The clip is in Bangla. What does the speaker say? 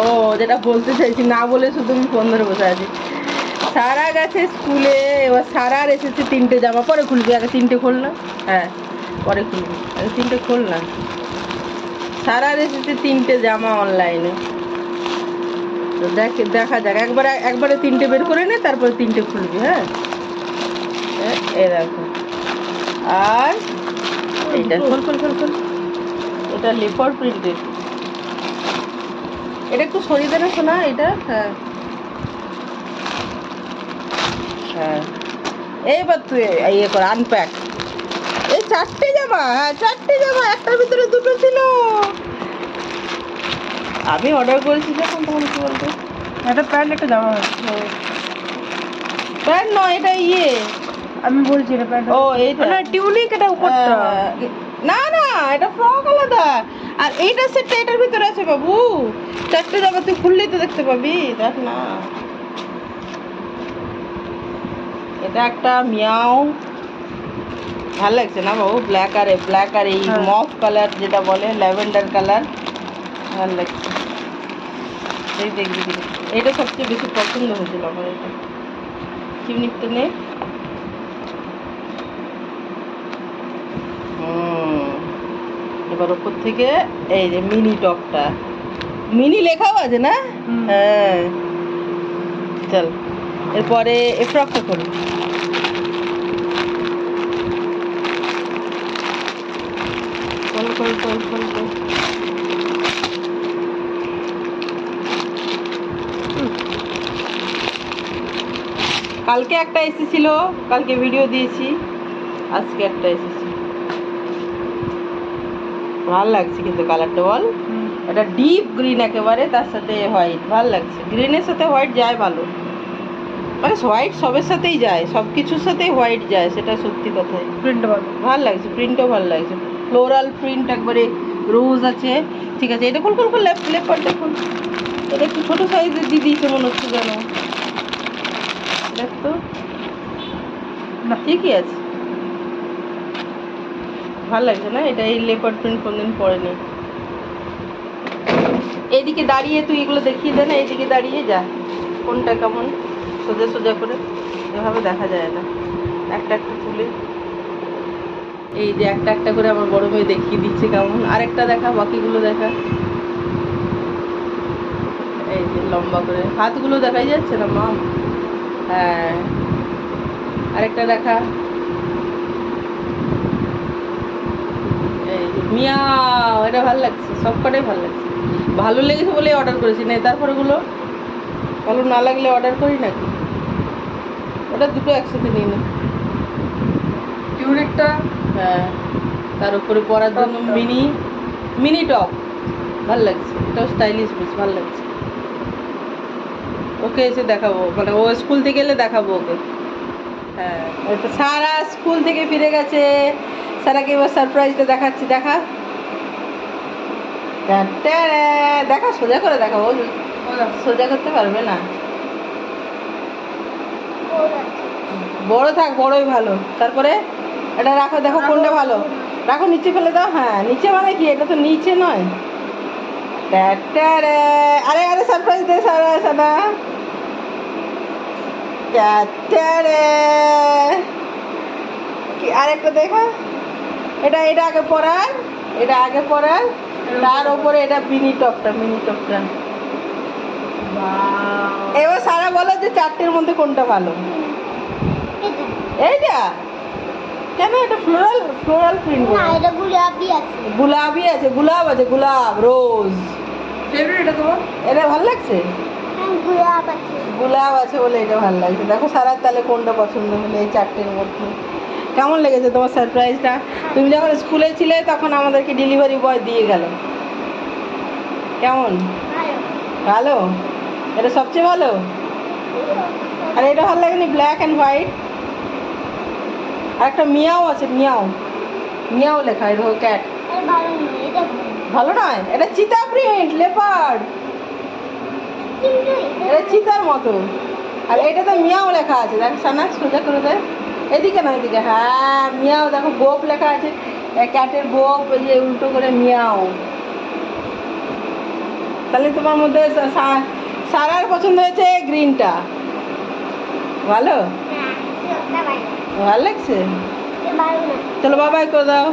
ও, যেটা বলতে চাইছি, না বলে শুধু আমি ফোন ধরে বসে আছি। সারা গেছে স্কুলে এবার সারার এসেছে তিনটে জামা, পরে খুলবি, আগে তিনটে খোল না? হ্যাঁ পরে খুলবি, আগে তিনটে খোল না। সারার এসেছে তিনটে জামা অনলাইনে তো দেখ, দেখা যাক, একবারে একবারে তিনটে বের করে নে, তারপরে তিনটে খুলবি হ্যাঁ? এ- এ দেখো। আর এইটা, খোল খোল খোল খোল। এটা লেপার প্রিন্টেড এটা একটু সরিয়ে দেনা শোনা এটা? হ্যাঁ। হ্যাঁ। এইবার তুই ইয়ে কর আনপ্যাক এই চারটে জামা হ্যাঁ চারটে জামা একটার ভিতরে দুটো ছিল। আমি অর্ডার করেছি যখন তখন কি বলতো? একটা প্যান্ট একটা জামা প্যান্ট নয় এটা ইয়ে। আমি বলছি এটা প্যান্ট। ও এইটা। না টিউনিক এটা উপরটা। না না এটা ফ্রক আলাদা। আর এইটা সেটটা এটার ভিতরে আছে বাবু। চারটে জামা তুই খুললেই তো দেখতে পাবি দেখ না। এটা একটা মিয়াও। ভালো লাগছে না বাবু? ব্ল্যাক আর ব্ল্যাক আর এই হ্যাঁ। মফ কালার যেটা বলে ল্যাভেন্ডার কালার ভালো লাগছে। এই দেখবি এটা সবচেয়ে বেশি পছন্দ হয়েছিল আমার এটা। চিমনিকটা নে এবার ওপর থেকে এই যে মিনি টপটা। মিনি লেখাও আছে না? হ্যাঁ। চল এরপরে এ ফ্রকটা খোল কালকে একটা এসেছিল কালকে ভিডিও দিয়েছি। আজকে একটা এসেছে ভালো লাগছে কিন্তু কালারটা বল। এটা ডিপ গ্রিন একেবারে তার সাথে হোয়াইট ভালো লাগছে। গ্রিনের সাথে হোয়াইট যায় ভালো। মানে হোয়াইট সবের সাথেই যায় সব কিছুর সাথেই হোয়াইট যায় সেটা সত্যি কথাই প্রিন্ট ভালো ভালো লাগছে প্রিন্টও ভালো লাগছে। ফ্লোরাল প্রিন্ট একবারে রোজ আছে। ঠিক আছে এটা কোন কোন কোন লেপ লেপার দেখুন। এটা একটু ছোটো সাইজের দিয়ে দিয়েছে মনে হচ্ছে যেন। দেখ তো না। ঠিকই আছে। ভালো লাগছে না? এটা এই লেপার প্রিন্ট কোনদিন পরেনি। এইদিকে দাঁড়িয়ে তুই এগুলো দেখিয়ে দে না, এইদিকে দাঁড়িয়ে যা। কোনটা কেমন? সোজা সোজা করে। এভাবে দেখা যায় না। একটা একটা তুলে। এই যে একটা একটা করে আমার বড় মেয়ে দেখিয়ে দিচ্ছে কেমন। আরেকটা দেখা, বাকিগুলো দেখা। এই যে লম্বা করে। হাতগুলো দেখাই যাচ্ছে না, মা? হ্যাঁ। আরেকটা দেখা এই যে মিয়াও এটা ভালো লাগছে সব কটাই ভালো লাগছে। ভালো লেগেছে বলেই অর্ডার করেছি না তারপরে গুলো ভালো না লাগলে অর্ডার করি নাকি? ওটা দুটো একসাথে নিয়ে নে টিউনিকটা হ্যাঁ তার উপরে পরার জন্য মিনি মিনি টপ। ভালো লাগছে এটাও স্টাইলিশ বেশ ভালো লাগছে। ওকে এসে দেখাবো মানে ও স্কুল থেকে এলে দেখাবো ওকে। হ্যাঁ সারা স্কুল থেকে ফিরে গেছে। সারাকে এবার সারপ্রাইজটা দেখাচ্ছি দেখা। দেখা সোজা করে দেখাবো সোজা করতে পারবে না। বড় থাক বড়ই ভালো। তারপরে এটা রাখো দেখো কোনটা ভালো। রাখো নিচে ফেলে দাও হ্যাঁ নিচে মানে কি? এটা তো নিচে নয়। আরে আরে সারপ্রাইজ দে সারা। কি আরেকটা দেখা। এটা এটা আগে পরার এটা আগে পরার তার উপরে এটা মিনি টপটা মিনি টপটা। এবার সারা বলো যে চারটের মধ্যে কোনটা ভালো? এইটা? কেন এটা ফ্লোরাল ফ্লোরাল প্রিন্ট না এটা গুলাবি আছে। গুলাবি আছে গোলাপ আছে গোলাপ রোজ ফেভারিট এটা তোমার? এটা ভালো লাগছে? হ্যাঁ গুলাব আছে। গোলাপ আছে বলে এটা ভালো লাগছে। দেখো সারার তাহলে কোনটা পছন্দ হলো এই চারটের মধ্যে? কেমন লেগেছে তোমার সারপ্রাইজটা তুমি যখন স্কুলে ছিলে, তখন আমাদেরকে ডেলিভারি বয় দিয়ে গেল। কেমন? ভালো? এটা সবচেয়ে ভালো? আর, এটা ভালো লাগেনি? ব্ল্যাক অ্যান্ড হোয়াইট আর একটা মিয়াও আছে, মিয়াও। মিয়াও লেখা, এটা ক্যাট ভালো নয় এটা ভালো ভালো নয়? এটা চিতা প্রিন্ট লেপার্ড এটা চিতার মতো। আর এটা তো মিয়াও লেখা আছে। দেখ সানা সোজা করে দেয় এদিকে না এদিকে। হ্যাঁ মিয়াও দেখো গোপ লেখা আছে। ক্যাটের ওই যে উল্টো করে মিয়াও। তাহলে তোমার মধ্যে সারার পছন্দ হয়েছে গ্রিনটা ভালো? হ্যাঁ ভালো। ভালো লাগছে? চলো বাবাই করে দাও।